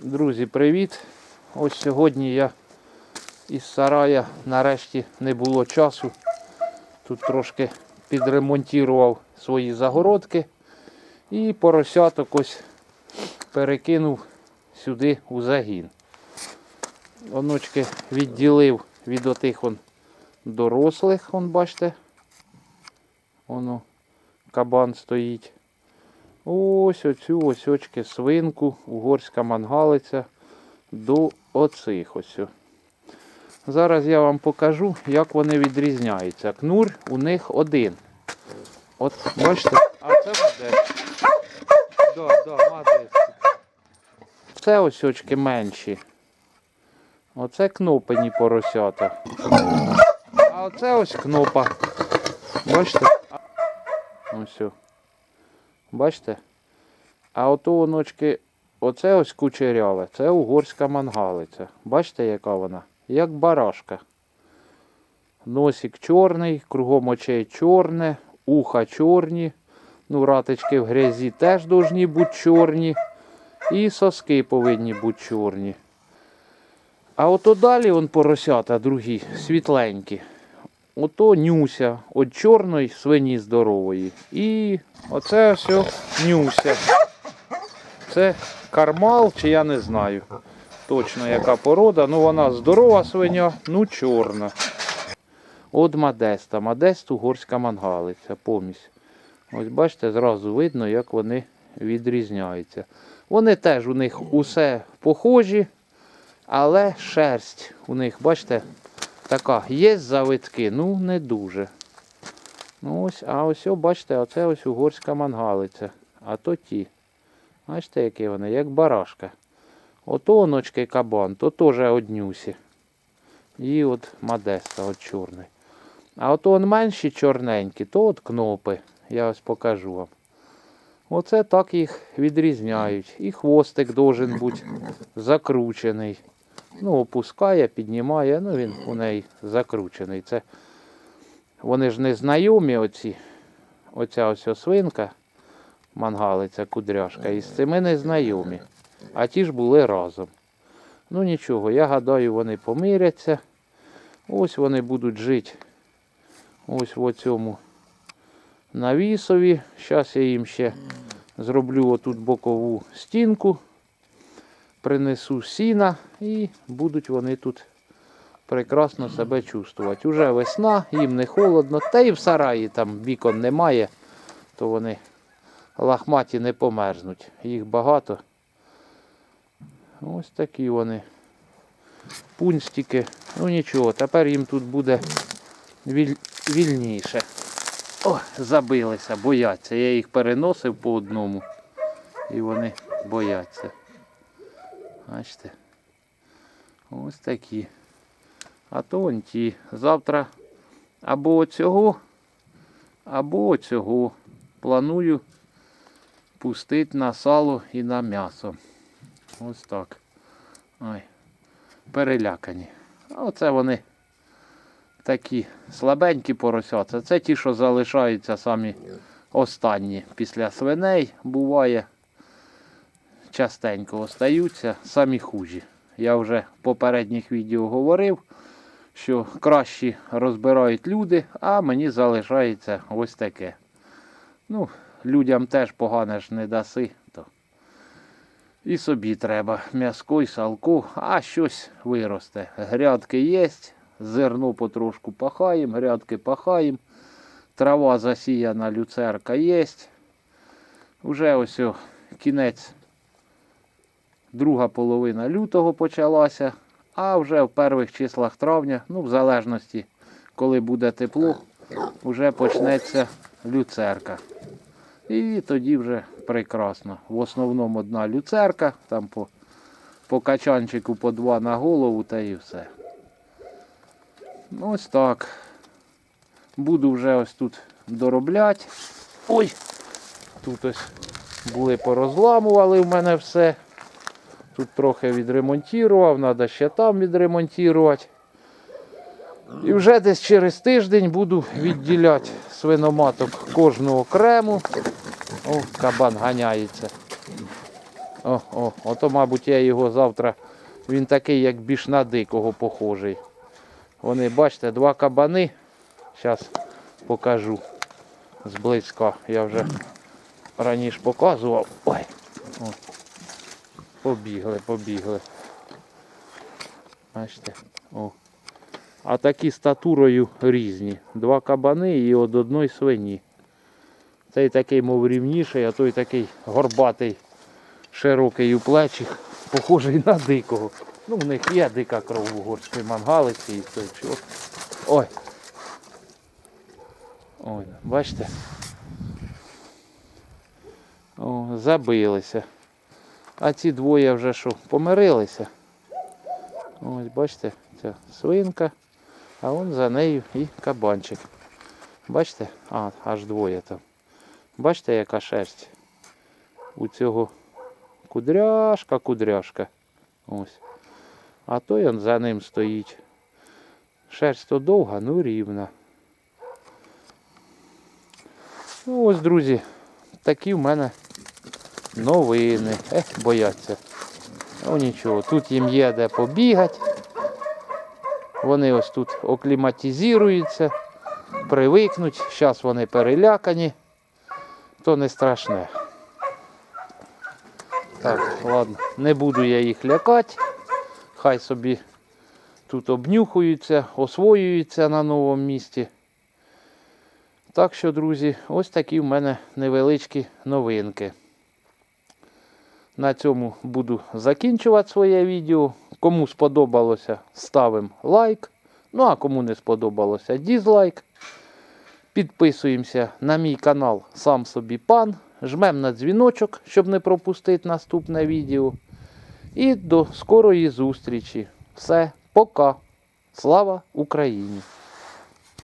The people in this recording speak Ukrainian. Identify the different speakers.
Speaker 1: Друзі, привіт! Ось сьогодні я із сарая нарешті не було часу. Тут трошки підремонтував свої загородки і поросяток ось перекинув сюди у загін. Оночки відділив від отих он дорослих, он бачите. Воно кабан стоїть. Ось оцю ось очки свинку, угорська мангалиця до оцих ось. Зараз я вам покажу, як вони відрізняються. Кнур у них один. От бачите, а це модець. Да, да, модець. Це ось очки менші. Оце кнопені поросята. А оце ось кнопа. Бачите? Ось. Бачите? А ото оночки, оце ось кучеряве, це угорська мангалиця. Бачите, яка вона? Як барашка. Носик чорний, кругом очей чорне, уха чорні. Ну, ратички в грязі теж повинні бути чорні. І соски повинні бути чорні. А ото далі он поросята другі, світленькі. Ото нюся від чорної свині здорової. І оце все нюся. Це кармал, чи я не знаю точно яка порода. Ну вона здорова свиня, ну чорна. От Мадеста. Мадест угорська мангалиця, помість. Ось бачите, зразу видно, як вони відрізняються. Вони теж у них усе похожі, але шерсть у них, бачите, така. Є завитки, ну не дуже. Ну ось, а ось, о, бачите, оце ось угорська мангалиця. А то ті. Бачите, які вони, як барашка. Ото оночки кабан, то теж однюсі. І от Модеста, от чорний. А ото он менші чорненькі, то от кнопи. Я ось покажу вам. Оце так їх відрізняють. І хвостик должен бути закручений. Ну, опускає, піднімає, ну він у неї закручений. Це вони ж не знайомі оці. Оця ось свинка, мангалиця, кудряшка, і з цими не знайомі. А ті ж були разом. Ну нічого, я гадаю, вони помиряться. Ось вони будуть жити. Ось в цьому навісові. Зараз я їм ще зроблю отут бокову стінку, принесу сіна і будуть вони тут прекрасно себе чувствувати. Уже весна, їм не холодно, та і в сараї там вікон немає, то вони лахматі не померзнуть. Їх багато. Ось такі вони. Пунстики. Ну нічого, тепер їм тут буде віль... вільніше. О, забилися, бояться. Я їх переносив по одному. І вони бояться. Бачите? Ось такі. А то вон ті. Завтра або оцього, або оцього. Планую пустити на сало і на м'ясо. Ось так. Ой, перелякані. А оце вони такі слабенькі поросята. Це ті, що залишаються самі останні після свиней. Буває, частенько остаються, самі хужі. Я вже в попередніх відео говорив, що кращі розбирають люди, а мені залишається ось таке. Ну, людям теж погане ж не даси. То і собі треба м'яско і салку, а щось виросте. Грядки є, зерно потрошку пахаємо, грядки пахаємо, трава засіяна, люцерка є. Уже ось о, кінець, друга половина лютого почалася, а вже в перших числах травня, ну в залежності, коли буде тепло, вже почнеться люцерка. І тоді вже прекрасно. В основному одна люцерка, там по, по качанчику по два на голову та і все. Ну, Ось так. Буду вже ось тут доробляти. Ой! Тут ось були порозламували в мене все. Тут трохи відремонтував, треба ще там відремонтувати. І вже десь через тиждень буду відділяти свиноматок кожного окремо. О, кабан ганяється. О, о, ото, мабуть, я його завтра. Він такий, як більш на дикого похожий. Вони, бачите, два кабани. Зараз покажу зблизька. Я вже раніше показував. Ой. Побігли, побігли. Бачите. О. А такі статурою різні. Два кабани і од одної свині. Цей такий, мов рівніший, а той такий горбатий, широкий у плечах, похожий на дикого. Ну, в них є дика кров у горської мангалиці і той що. Ой. Ой, бачите? О, забилися. А ці двоє вже що, помирилися. Ось, бачите, ця свинка, а он за нею і кабанчик. Бачите? А, аж двоє там. Бачите, яка шерсть? У цього кудряшка, кудряшка. Ось. А той он за ним стоїть. Шерсть то довга, ну рівна. Ну ось, друзі, такі в мене новини. Ех, бояться. Ну нічого, тут їм є де побігати. Вони ось тут окліматизуються, привикнуть. Зараз вони перелякані, то не страшне. Так, ладно, не буду я їх лякати. Хай собі тут обнюхуються, освоюються на новому місці. Так що, друзі, ось такі в мене невеличкі новинки. На цьому буду закінчувати своє відео. Кому сподобалося, ставимо лайк. Ну а кому не сподобалося, дізлайк. Підписуємося на мій канал Сам собі пан. Жмемо на дзвіночок, щоб не пропустити наступне відео. І до скорої зустрічі. Все, пока. Слава Україні!